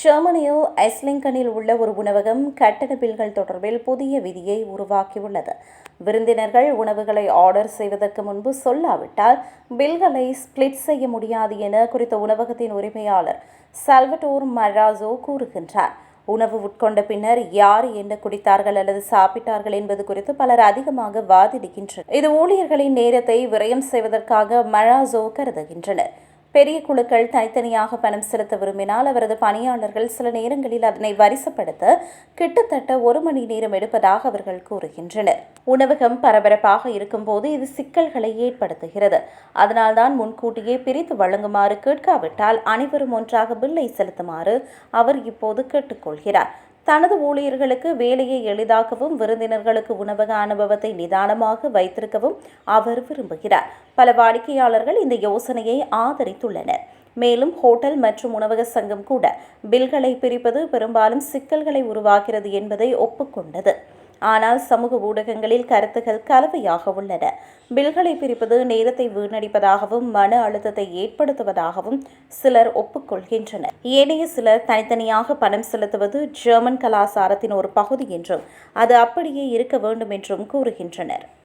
ஜெர்மனியில் ஐஸ்லிங்கனில் உள்ள ஒரு உணவகம் கட்டண பில்கள் தொடர்பில் புதிய விதியை உருவாக்கியுள்ளது. விருந்தினர்கள் உணவுகளை ஆர்டர் செய்வதற்கு முன்பு சொல்லாவிட்டால் பில்களை ஸ்பிளிட் செய்ய முடியாது என குறித்த உணவகத்தின் உரிமையாளர் சல்வட்டோர் மராசோ கூறுகின்றார். உணவு உட்கொண்ட பின்னர் யார் என்ன குடித்தார்கள் அல்லது சாப்பிட்டார்கள் என்பது குறித்து பலர் அதிகமாக வாதிடுகின்றனர். இது ஊழியர்களின் நேரத்தை விரயம் செய்வதற்காக மராசோ கருதுகின்றனர். பெரிய குழுக்கள் தனித்தனியாக பணம் செலுத்த விரும்பினால் அவரது பணியாளர்கள் சில நேரங்களில் அதனை வரிசைப்படுத்த கிட்டத்தட்ட ஒரு மணி நேரம் எடுப்பதாக அவர்கள் கூறுகின்றனர். உணவகம் பரபரப்பாக இருக்கும்போது இது சிக்கல்களை ஏற்படுத்துகிறது. அதனால்தான் முன்கூட்டியே பிரித்து வழங்குமாறு கேட்காவிட்டால் அனைவரும் ஒன்றாக பில்லை செலுத்துமாறு அவர் இப்போது கேட்டுக்கொள்கிறார். தனது ஊழியர்களுக்கு வேலையை எளிதாக்கவும் விருந்தினர்களுக்கு உணவக அனுபவத்தை நிதானமாக வைத்திருக்கவும் அவர் விரும்புகிறார். பல வாடிக்கையாளர்கள் இந்த யோசனையை ஆதரித்துள்ளனர். மேலும் ஹோட்டல் மற்றும் உணவக சங்கம் கூட பில்களை பிரிப்பது பெரும்பாலும் சிக்கல்களை உருவாகிறது என்பதை ஒப்புக்கொண்டது. ஆனால் சமூக ஊடகங்களில் கருத்துகள் கலவையாக உள்ளன. பில்களை பிரிப்பது நேரத்தை வீணடிப்பதாகவும் மன அழுத்தத்தை ஏற்படுத்துவதாகவும் சிலர் ஒப்புக்கொள்கின்றனர். ஏனைய சிலர் தனித்தனியாக பணம் செலுத்துவது ஜெர்மன் கலாச்சாரத்தின் ஒரு பகுதி என்றும் அது அப்படியே இருக்க வேண்டும் என்றும் கூறுகின்றனர்.